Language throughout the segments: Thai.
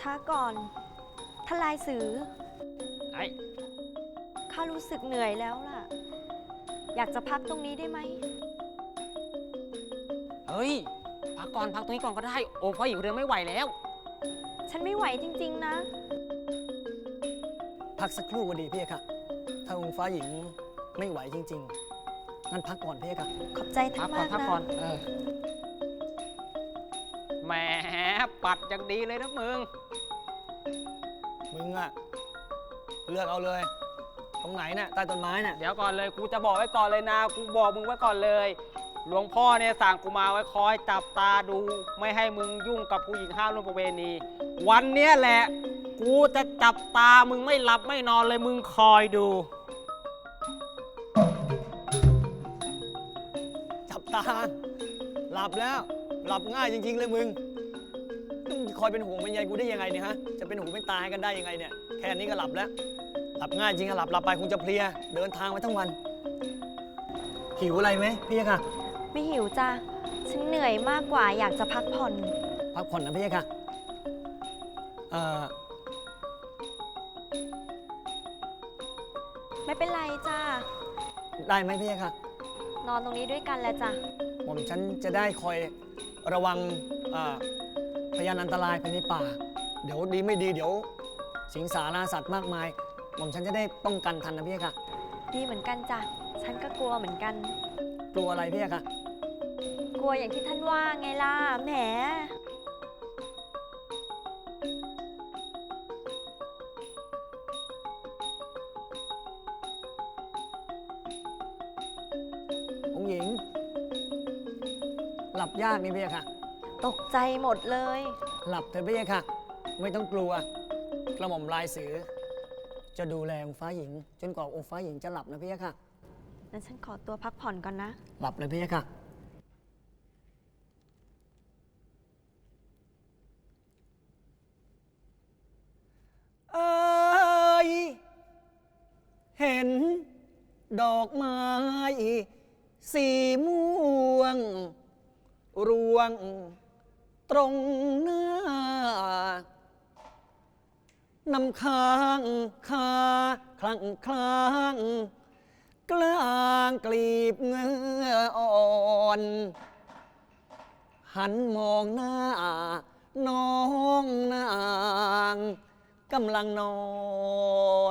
ช้าก่อนทลายสือ ไอ้ข้ารู้สึกเหนื่อยแล้วล่ะ อยากจะพักตรงนี้ได้ไหม เฮ้ย พักก่อนพักตรงนี้ก่อนก็ได้ โอ้พ่อหญิงเรือไม่ไหวแล้ว ฉันไม่ไหวจริง ๆ นะ พักสักครู่ก็ดีพี่ค่ะ ถ้าองค์ฟ้าหญิงไม่ไหวจริง ๆ งั้นพักก่อนพี่ค่ะ ขอบใจท่าพันกก่อมานกพักนะ ก่อนเออแหม ปัดอย่างดีเลยนะมึง มึงอะเลือกเอาเลย ตรงไหนเนี่ยใต้ต้นไม้เนี่ยเดี๋ยวก่อนเลยกูจะบอกไว้ก่อนเลยนะกูบอกมึงไว้ก่อนเลย หลวงพ่อเนี่ยสั่งกูมาไว้คอยจับตาดู ไม่ให้มึงยุ่งกับผู้หญิงห้ามร่วมประเวณีวันเนี้ยแหละ กูจะจับตามึงไม่หลับไม่นอนเลยมึงคอยดู จับตา หลับแล้ว หลับง่ายจริง ๆ เลยมึงมึงคอยเป็นห่วงเป็นใยกูได้ยังไงเนี่ยฮะ จะเป็นหูเป็นตาให้กันได้ยังไงเนี่ย แค่นี้ก็หลับแล้ว หลับง่ายจริงอะหลับหลับไปคงจะเพลีย เดินทางมาทั้งวัน หิวอะไรไหมพี่ค่ะ ไม่หิวจ้ะฉันเหนื่อยมากกว่าอยากจะพักผ่อน พักผ่อนนะพี่ค่ะเอ่อไม่เป็นไรจ้าได้ไหมพี่ค่ะ นอนตรงนี้ด้วยกันแหละจ้ะหม่อมฉันจะได้คอย ระวังอ่าพยานอันตรายภายในป่า เดี๋ยวดีไม่ดีเดี๋ยว สิงสาราสัตว์มากมาย หม่อมฉันจะได้ป้องกันทันนะพี่ค่ะ ดีเหมือนกันจ้ะ ฉันก็กลัวเหมือนกัน กลัวอะไรพี่ค่ะ กลัวอย่างที่ท่านว่าไงล่ะ แหม ยากนี่พี่ค่ะ ตกใจหมดเลย หลับเถอะพี่ค่ะ ไม่ต้องกลัว กระหม่อมลายสือ จะดูแลองค์ฟ้าหญิง จนกว่าองค์ฟ้าหญิงจะหลับนะพี่ค่ะงั้นฉันขอตัวพักผ่อนก่อนนะ หลับเลยพี่ค่ะ เอ้ย เห็น ดอกไม้สีม่วง รวง ตรงหน้า นำค้างคาคลั่งคลางกลางกลีบเงืออ่อน หันมองหน้า น้องนางกำลังนอ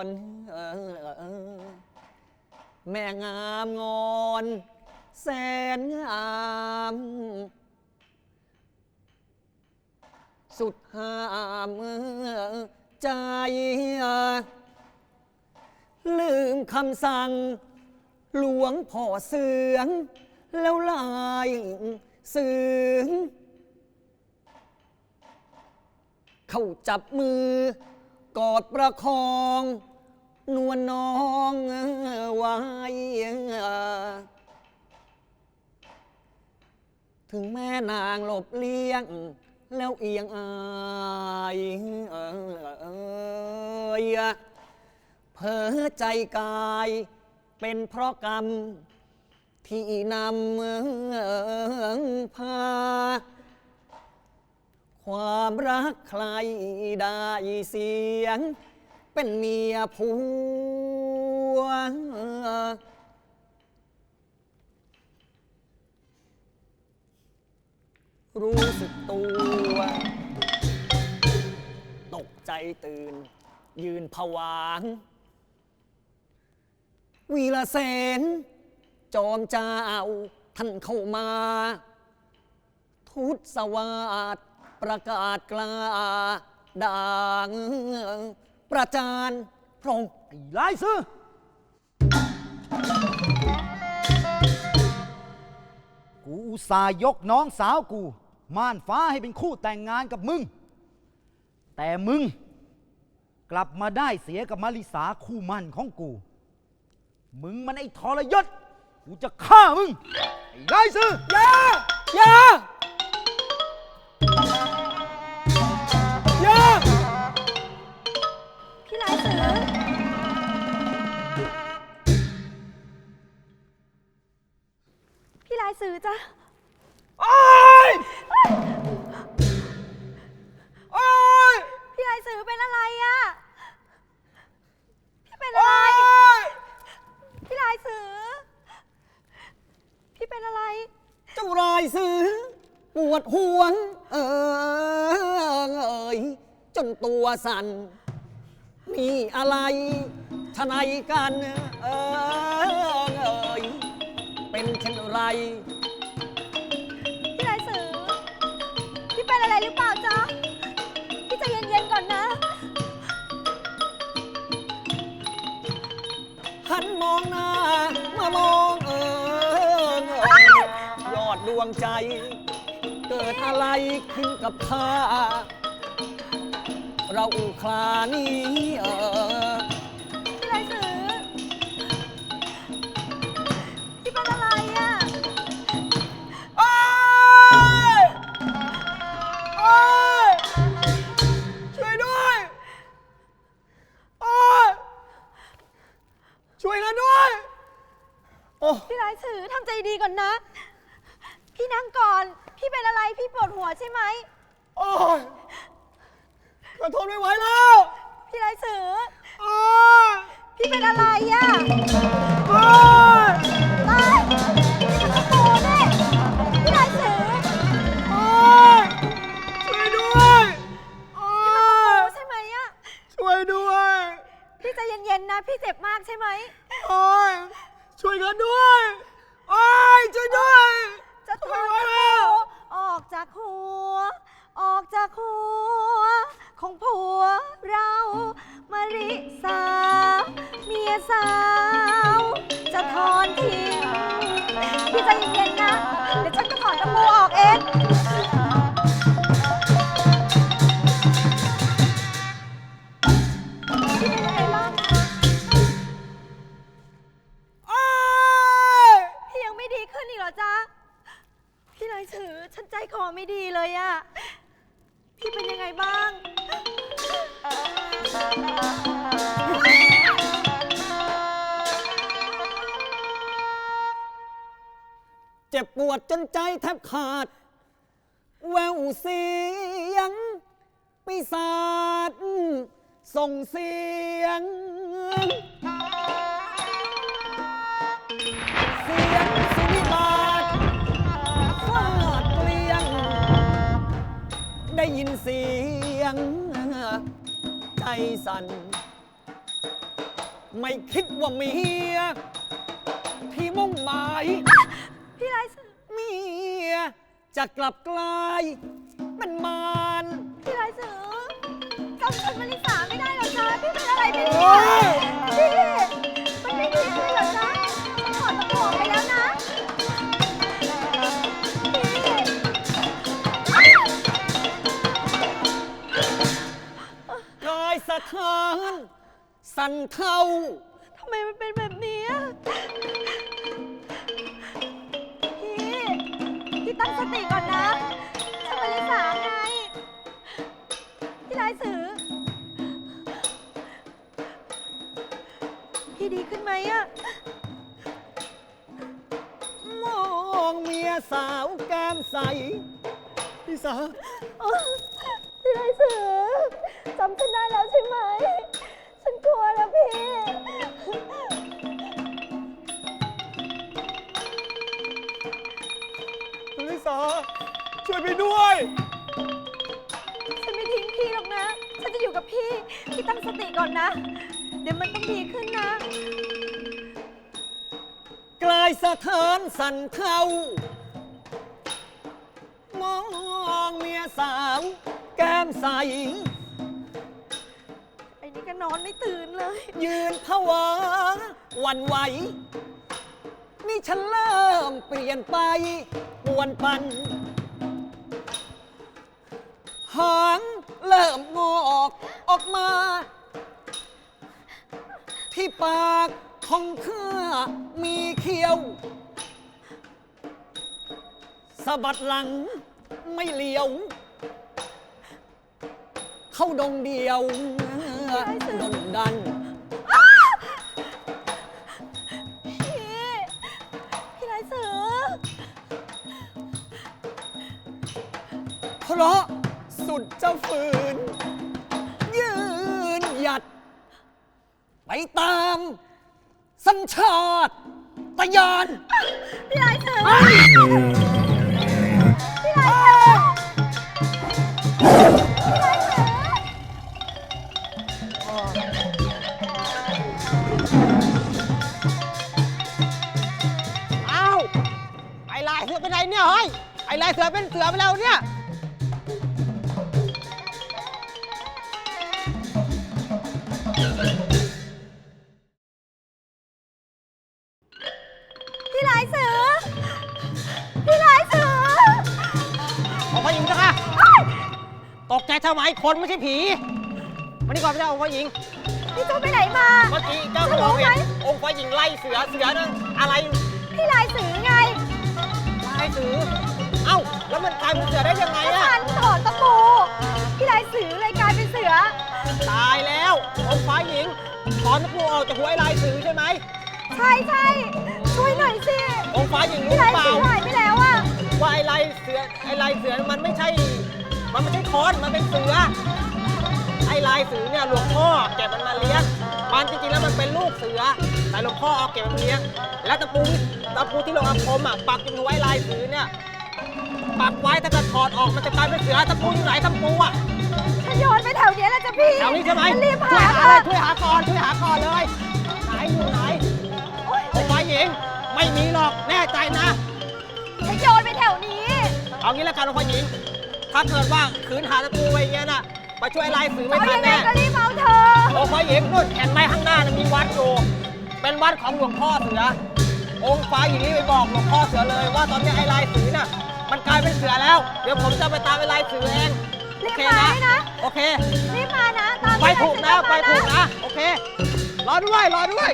นแม่งามงอน แสนงาม สุดหามใจ ลืมคำสั่ง หลวงพ่อเสือง แล้วลายเสืองเข้าจับมือกอดประคอง นวลน้องไว้ถึงแม่นางหลบเลี้ยง แล้วเอียงอายเอยเผลอใจกายเป็นเพราะกรรม ที่นำพา ความรักใครได้เสียง เป็นเมียผัว รู้สึกตัว ตกใจตื่น ยืนผวางวีละเสน จอมเจ้าท่านเข้ามา ทุตสวาสประกาศกล้าด่างประจานพรองไอ้ลายซื้อกูอุตส่าห์ยกน้องสาวกู ม่านฟ้าให้เป็นคู่แต่งงานกับมึง แต่มึงกลับมาได้เสียกับมาริสาคู่มั่นของกู มึงมันไอ้ทรยศ กูจะฆ่ามึง ไอ้ลายซื้ออย่าอย่าอย่าพี่ไรซือพี่ไรซือจ้ะ โอ๊ย พี่ไอสือเป็นอะไรอพี่เป็นอะไร พี่ลายสือ พี่เป็นอะไร เจ้ารายเสือปวดหัวเอเอยจนตัวสั่น มีอะไรทนายกัน เออเอยเป็นเช่นไร อนนะ หันมองหน้ามามองเออยอดดวงใจ เกิดอะไรขึ้นกับข้า เราอุคลานี้เออ นนะ พี่นั่งก่อน พี่เป็นอะไร พี่ปวดหัวใช่ไหม โอ๊ยกระทนไม่ไหวแล้วพี่ไรสือ โอ๊ยพี่เป็นอะไรอะโอ๊ยตายพี่มันโตเนี่ยพี่ไรสือโอ๊ยช่วยด้วย โอ๊ยใช่ไหมอะช่วยด้วย พี่ใจเย็นๆนะ พี่เจ็บมากใช่ไหม โอ๊ยช่วยกันด้วย เจ็บปวดจนใจแทบขาด แววเสียงปีศาจส่งเสียง เสียงสุนิบาตฟาดเกลียง ได้ยินเสียง ใจสั่น ไม่คิดว่าเมียที่มุ่งหมาย พี่นายถือเมียจะกลับกลายเป็นมารพี่นายถือจำคนมาริสาไม่ได้เหรอจ๊ะพี่เป็นอะไรไปโอ๊เนี่ยยพี่มันไม่ดีขึ้นเหรอจ๊ะฉันถอนตะปูออกไปแล้วนะกายสถาน สั่นเทาทำไมมันเป็นแบบ ตั้งสติก่อนนะฉันมาริสาไง พี่นายสือ พี่ดีขึ้นไหมอะ มองเมียสาวแก้มใส พี่สาวเออพี่นายสือจำฉันได้แล้วใช่ไหม สา ช่วยไปด้วย ฉันไม่ทิ้งพี่หรอกนะ ฉันจะอยู่กับพี่ พี่ตั้งสติก่อนนะ เดี๋ยวมันต้องดีขึ้นนะ กลายสถานสั่นเทามองเมียสาว แก้มใส ไอ้นี่ก็นอนไม่ตื่นเลย ยืนผวาหวันไหว นี่ฉันเริ่มเปลี่ยนไปป วนปัน หางเริ่มงอกออกมา ที่ปากของข้ามีเขี้ยวสะบัดหลังไม่เลี้ยว เข้าดงเดียวดนดัน ราะสุดเจ้าฝืน ยืนหยัด ไปตามสัญชาติตยาน พี่ลายเธอพี่ลายเธออ้าวไอ้ลายเสือเป็นไรเนี่ยเฮ้ยไอ้ลายเสือเป็นเสือไปแล้วเนี่ย คนไม่ใช่ผีมานี่ก่อนไม่ได้องค์พระหญิงพี่จูไปไหนมา เมื่อกี้เจ้าก็บอกเห็นองค์พระหญิงไล่เสือเสือนั่นอะไรพี่ลายเสือไงไล่เสือเอ้าแล้วมันกลายเป็นเสือได้ยังไงก็อะฉันถอนตะปูพี่ลายเสือเลยกลายเป็นเสือ ตายแล้วองค์พระหญิงถอนตะปูออกจากหัวไอ้ลายเสือใช่ไหมใช่ใช่ช่วยหน่อยสิองค์พระหญิงรู้พี่หลารืยอเปเสืล่าอหายไปแล้วอะว่าไอ้ลายเสือไอ้ลายเสือมันไม่ใช่ มันไม่ใช่คอนมันเป็นเสือ ไอ้ลายเสือเนี่ยหลวงพ่อเก็บมันมาเลี้ยง มันจริงๆแล้วมันเป็นลูกเสือ แต่หลวงพ่อเอาเก็บมันเลี้ยง แล้วตะปูตะปูที่ลงอาคมอะปักอยู่ที่ไว้ลายเสือเนี่ยปักไว้ถ้าเกิดถอดออกมันจะกลายเป็นเสือตะปูอยู่ไหนตะปูอะฉันโยนไปแถวเนี้ยแหละจ้ะพี่แถวนี้ใช่ไหมฉันรีบช่วหายหาเถเลยอะช่วยหาก่อนช่วยหาก่อนเลยไหนอยู่ไหนโอ๊ยโอ้ฝ่ายหญิงไม่มีหรอกแน่ใจนะฉันโยนไปแถวนี้ เอางี้แล้วกันฝ่ายหญิง ถ้าเกิดว่าขืนหาตะปูไว้อย่างเงี้ยน่ะมาช่วยลายสือไม่เอาทันยังไงแน่ก็รีบเอาเธอโอ้ฝ่ายหญิงนู่นเห็นไหมข้างหน้าน่ะมีวัดอยู่เป็นวัดของหลวงพ่อเสือ องค์ฝ่ายหญิงนี่ไปบอกหลวงพ่อเสือเลย ว่าตอนนี้ไอ้ลายสือน่ะ มันกลายเป็นเสือแล้ว เดี๋ยวผมจะไปตามไอ้ลายสือเองรีโอบเคมานะ ให้นะโอเค รีบมานะตามไปพี่ลายถูกเสืนะอไปมาถูกนะ โอเค รอด้วย รอด้วย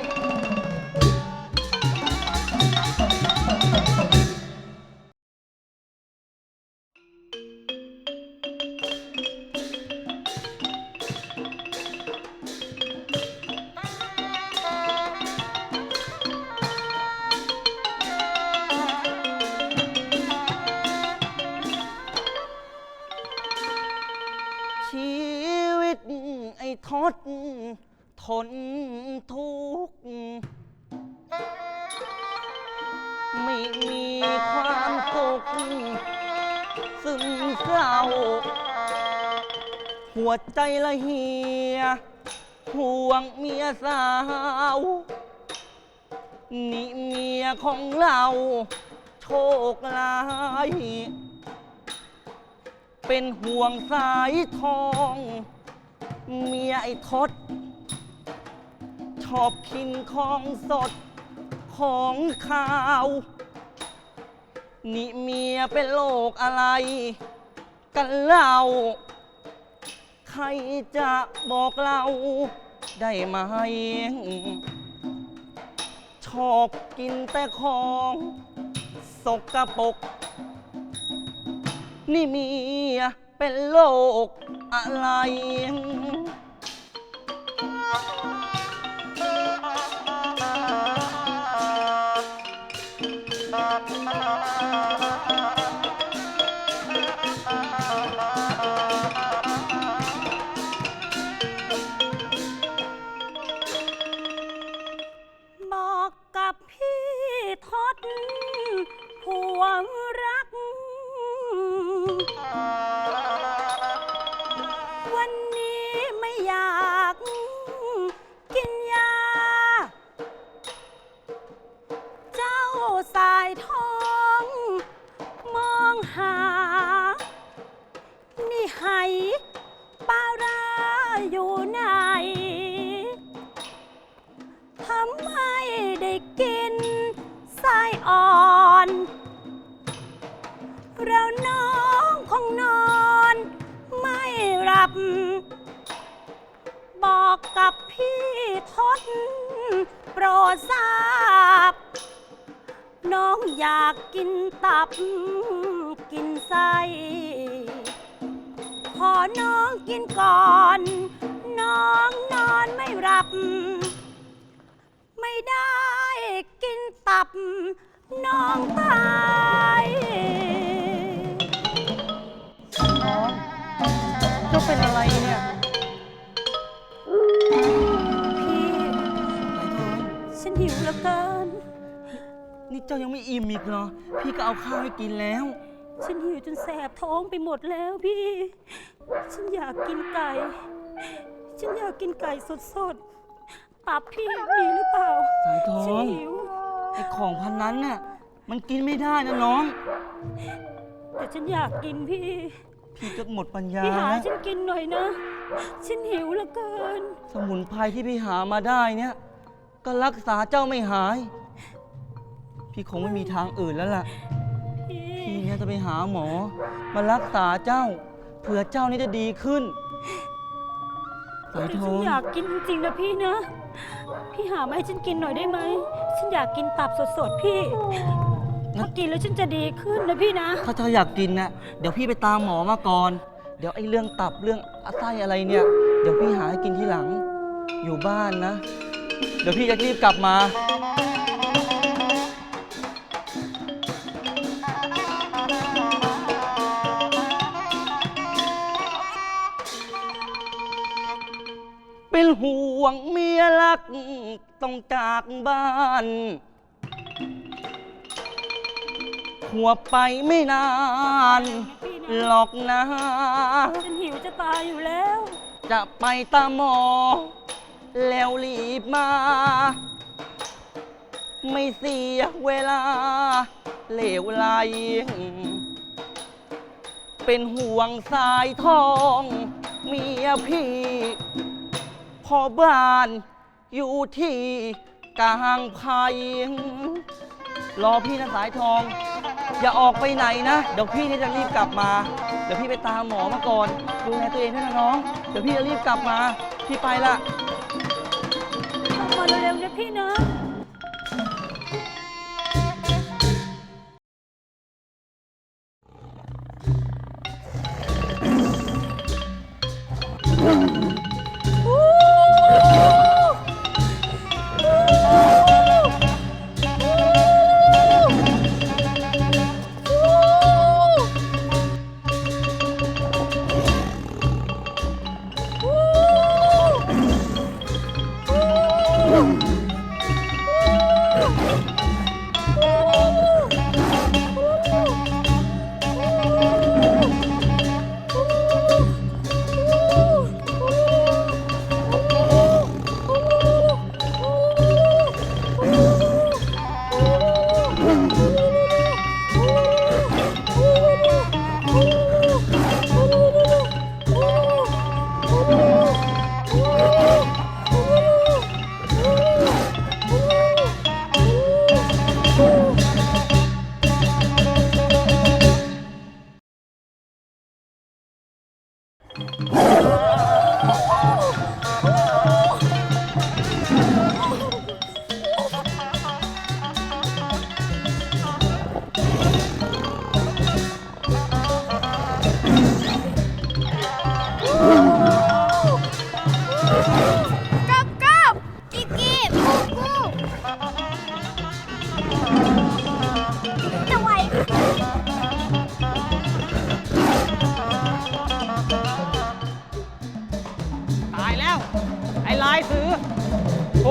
ไม่มีความสุขซึมเศร้า หัวใจละเหียห่วงเมียสาว นี่เมียของเรา โชคร้าย เป็นห่วงสายทอง เมียไอ้ทศชอบกินของสด ของข้าว นี่เมียเป็นโรคอะไร กันเล่า ใครจะบอกเราได้ไหมชอบกินแต่ของสกปรกนี่เมียเป็นโรคอะไร สายทอง มองหา นี่ไหปลาร้าอยู่ไหนทำให้ได้กินไส้อ่อนเราน้องคงนอน ไม่หลับ บอกกับพี่ทศโปรดทราบ น้องอยากกินตับ กินไส้ขอน้องกินก่อน น้องนอนไม่หลับ ไม่ได้กินตับ น้องตายเจ้าเป็นอะไรเนี่ย จ้ายังไม่อิ่มอีกเหรอ พี่ก็เอาข้าวให้กินแล้ว ฉันหิวจนแสบท้องไปหมดแล้วพี่ ฉันอยากกินไก่ ฉันอยากกินไก่สดๆตับพี่มีหรือเปล่า สายทองฉันหิว ไอ้ของพันนั้นน่ะ มันกินไม่ได้นะน้อง แต่ฉันอยากกินพี่ พี่ก็หมดปัญญาพี่หานะฉันกินหน่อยนะ ฉันหิวเหลือเกิน สมุนไพรที่พี่หามาได้เนี่ย ก็รักษาเจ้าไม่หาย พี่คงไม่มีทางอื่นแล้วล่ะพี่พี่เนี่ยจะไปหาหมอ มารักษาเจ้า เผื่อเจ้านี่จะดีขึ้น สายแต่ทฉัอนงอยากกินจริงๆนะพี่นะ พี่หามาให้ฉันกินหน่อยได้ไหม ฉันอยากกินตับสดๆพี่ ถ้ากินแล้วฉันจะดีขึ้นนะพี่นะ ถ้าเจ้าอยากกินนะเดี๋ยวพี่ไปตามหมอมาก่อน เดี๋ยวไอ้เรื่องตับเรื่องไส้อะไรเนี่ย เดี๋ยวพี่หาให้กินทีหลัง อยู่บ้านนะ เดี๋ยวพี่จะรีบกลับมา ห่วงเมียรักต้องจากบ้าน หัวไปไม่นานหรอกนะ ฉันหิวจะตายอยู่แล้ว จะไปตามหมอ แล้วรีบมา ไม่เสียเวลา เหลวไหลเป็นห่วงสายทอง เมียพี่ พอบ้านอยู่ที่กลางไผ่รอพี่นะสายทอง อย่าออกไปไหนนะ เดี๋ยวพี่นี่จะรีบกลับมา เดี๋ยวพี่ไปตามหมอมาก่อน ดูแลตัวเองด้วยนะน้อง เดี๋ยวพี่จะรีบกลับมา พี่ไปละมาเร็วๆนะพี่นะ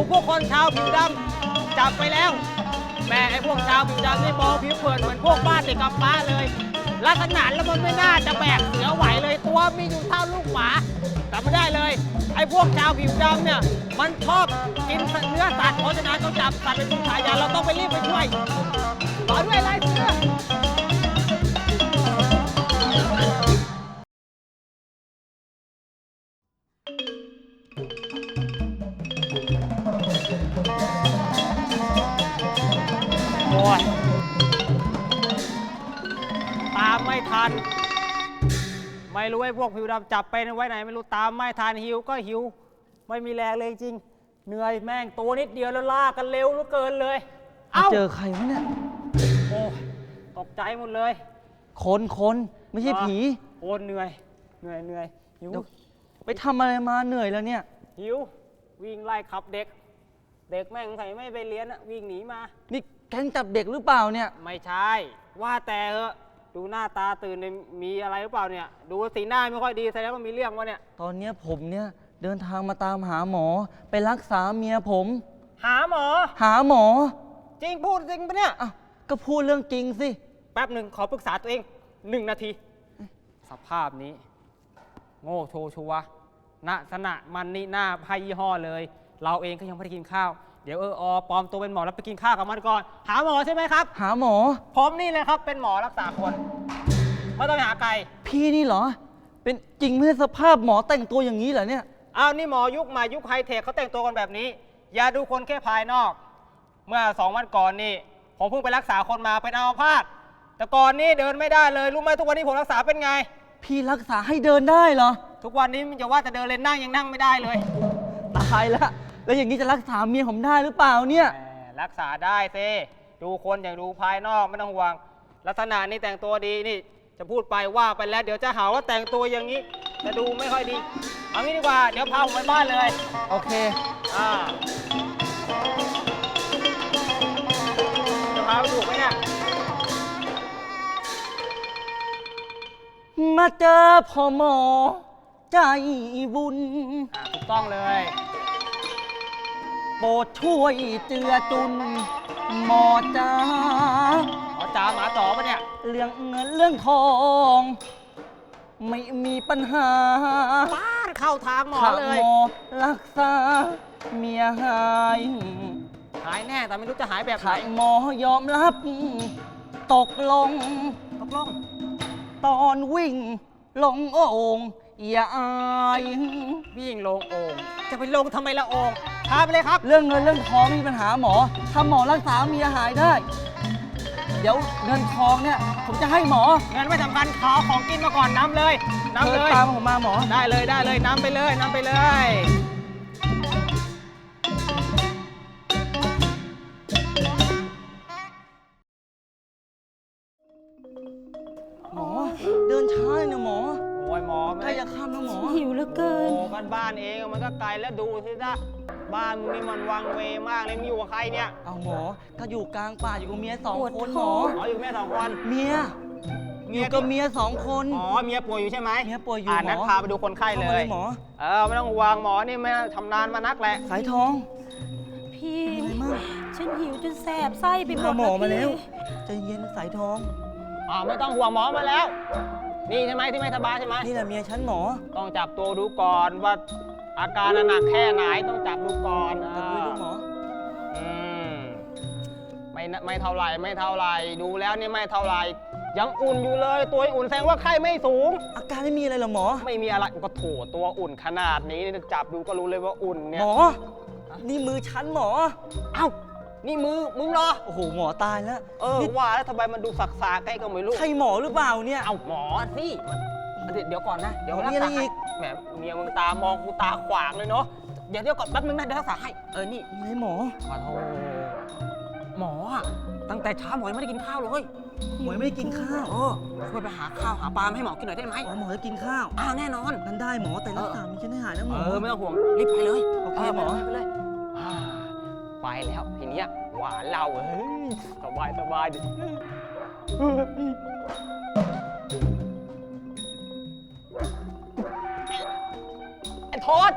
พวกคนชาวผิวดำจับไปแล้วแม่ไอ้พวกชาวผิวดำนี่มองผิวเผินเหมือนพวกบ้านเด็กกำพร้าเลย ลักษณะแล้วมันไม่น่าจะแบกเสือไหวเลยตัวมีอยู่เท่าลูกหมาจำไม่ได้เลย ไอ้พวกชาวผิวดำเนี่ยมันชอบกินเนื้อสัตว์เพราะฉะนั้นต้องจับสัตว์เป็นผู้ขายยาเราต้องไปรีบไปช่วยต่อด้วยลายเสือ ยตามไม่ทัน ไม่รู้ไอ้พวกผิวดำจับไปไว้ไหน ไม่รู้ตามไม่ทันหิวก็หิว ไม่มีแรงเลยจริง เหนื่อยแม่งตัวนิดเดียวแล้วลากกันเร็วเหลือเกินเลย เอ้า เจอใครวะเนี่ย โอ้ยตกใจหมดเลย คนคนไม่ใช่ผี โอ้เหนื่อย เหนื่อยเหนื่อยหิวเดี๋ยวไปทำอะไรมาเหนื่อยแล้วเนี่ย หิว วิ่งไล่ขับเด็ก เด็กแม่งใส่ไม่ไปเรียนอะวิ่งหนีมา นี่ แก๊งจับเด็กหรือเปล่าเนี่ย ไม่ใช่ ว่าแต่เออดูหน้าตาตื่นเนี่ยมีอะไรหรือเปล่าเนี่ย ดูสีหน้าไม่ค่อยดีแสดงว่ามีเรื่องวะเนี่ย ตอนเนี้ยผมเนี่ยเดินทางมาตามหาหมอ ไปรักษาเมียผม หาหมอ หาหมอจริงพูดจริงปะเนี่ยอ้าวก็พูดเรื่องจริงสิ แป๊บหนึ่งขอปรึกษาตัวเองหนึ่งนาที สภาพนี้ โง่โชว์ชัวร์ณสนะมันนี่หน้าไพ่ยี่ห้อเลย เราเองก็ยังไม่ได้กินข้าว เดี๋ยวเอออปลอมตัวเป็นหมอแล้วไปกินข้าวกับมันก่อน หาหมอใช่ไหมครับ หาหมอ ผมนี่เลยครับเป็นหมอรักษาคนไม่ต้องไปหาไกล พี่นี่เหรอ เป็นจริงไม่ใช่สภาพหมอแต่งตัวอย่างนี้เหรอเนี่ย อ้าวนี่หมอยุคใหม่ยุคไฮเทคเขาแต่งตัวกันแบบนี้ อย่าดูคนแค่ภายนอก เมื่อสองวันก่อนนี่ ผมเพิ่งไปรักษาคนมาเป็นอัมพาตแต่ก่อนนี่เดินไม่ได้เลยรู้ไหมทุกวันนี้ผมรักษาเป็นไง พี่รักษาให้เดินได้เหรอ ทุกวันนี้มันจะว่าจะเดินเลยนั่งยังนั่งไม่ได้เลย ตายแล้ว แล้วอย่างนี้จะรักษาเมียผมได้หรือเปล่าเนี่ย แหมรักษาได้เซดูคนอย่างดูภายนอกไม่ต้องห่วง ลักษณะนี่แต่งตัวดีนี่ จะพูดไปว่าไปแล้ว เดี๋ยวจะหาว่าแต่งตัวอย่างนี้ จะดูไม่ค่อยดี เอางี้ดีกว่า เดี๋ยวพาผมไปบ้านเลย โอเค อ่าจะพาไปถูกไหมเนี่ยมาเจอพ่อหมอใจบุญ อ่าถูกต้องเลย โปรดช่วยเจือจุน หมอจ้าอ๋อจ๋าหมาจ๋อปะเนี่ย เรื่องเงินเรื่องทอง ไม่มีปัญหาบ้านเข้าทางหมอถ้าเลหย มอรักษาเมียหายหายแน่แต่ไม่รู้จะหายแบบไหนถ้าหมอยอมรับ ตกลง ตกลงตอนวิ่ง ลงโอ่งอย่าอาย วิ่งลงโอ่งจะไปลงทำไมละโอ่ง พาไปเลยครับ เรื่องเงินเรื่องทองไม่มีปัญหาหมอถ้าหมอรักษาเมียหายได้ เดี๋ยวเงินทองเนี่ยผมจะให้หมอเงินไม่สำคัญขอของกินมาก่อนน้ำเลยน้ำเชิเลญยตามผมมาหมอ ได้เลยได้เลยน้ำไปเลยน้ำไปเลย หมอ เดินช้าเลยนะหมอโอ้ยหมอใกล้จะค่ำแล้วหมอ หิวเหลือเกิโอ้นกันบ้านเองมันก็ไกลแล้วดูสิจ้ะ บ้านมึงนี่มันวังเวมากเลยมึงอยู่กับใครเนี่ยเอาหมอ ก็อยู่กลางป่าอยู่กับเมียสองปวดคนหท้มออง อ๋ออยู่กับแม่สองคน เมียอยู่กับเมียสองคน อ๋อเมียป่วยอยู่ใช่ไหมเมียป่วยอยู่อ่านั้นหมอพาไปดูคนไข้เลเข้ามายหมอ เออไม่ต้องห่วงหมอนี่ไม่ทำนานมานักแหละสายทอง พี่เป็นไงมั่ง ฉันหิวจนแสบไส้ไปหมพาดหมอมาแล้วพี่ใจเย็นสายทอง อ๋อไม่ต้องห่วงหมอมาแล้ว นี่ใช่ไหมที่ไม่สบายใช่ไหมนี่แหละเมียฉันหมอ ต้องจับตัวดูก่อนว่า อาการน่ะหนักแค่ไหนต้องจับดูก่อนจับมือดูหมออืมไม่น่ะไม่เท่าไหร่ไม่เท่าไหร่ดูแล้วนี่ไม่เท่าไหร่ยังอุ่นอยู่เลย ตัวอุ่นแสดงว่าไข้ไม่สูง อาการไม่มีอะไรเหรอหมอ ไม่มีอะไรก็โถตัวอุ่นขนาดนี้นี่จับดูก็รู้เลยว่าอุ่นเนี่ยหมอ นี่มือฉันหมอ เอ้านี่มือมึงเหรอโอ้โห หมอตายแล้วเออนี่ว่าแล้วทำไมมันดูสักสาใกล้ก็ไม่รู้ใช่หมอหรือเปล่าเนี่ย เอ้าหมอสิมัน เดี๋ยวเดี๋ยวก่อนนะ เดี๋ยวหมอรักมีอะไรษาให้อีก แหมเมียมึงตามองกูตาขวางเลยเนาะ เดี๋ยวเดี๋ยวก่อนแป๊บนึงนะเดี๋ยวรักษาให้ เออ นี่ไหนหมอขอโทษหมออะตั้งแต่เช้าหมอยังไม่ได้กินข้าวเลยหมอยังไม่ได้กินข้าวเออช่วยไปหาข้าวหาปลามาให้หมอกินหน่อยได้ไหมอ๋อหมอจะกินข้าวอ้าวแน่นอนนั้นได้หมอแต่รักษามีฉันให้หายนะหมเอออ ไม่ต้องห่วง รีบไปเลยโอเคหมอไปเลยอ่าไปแล้วทีเนี้ยหวานเราเฮ้ยสบายสบายดิ ไอ้โทษ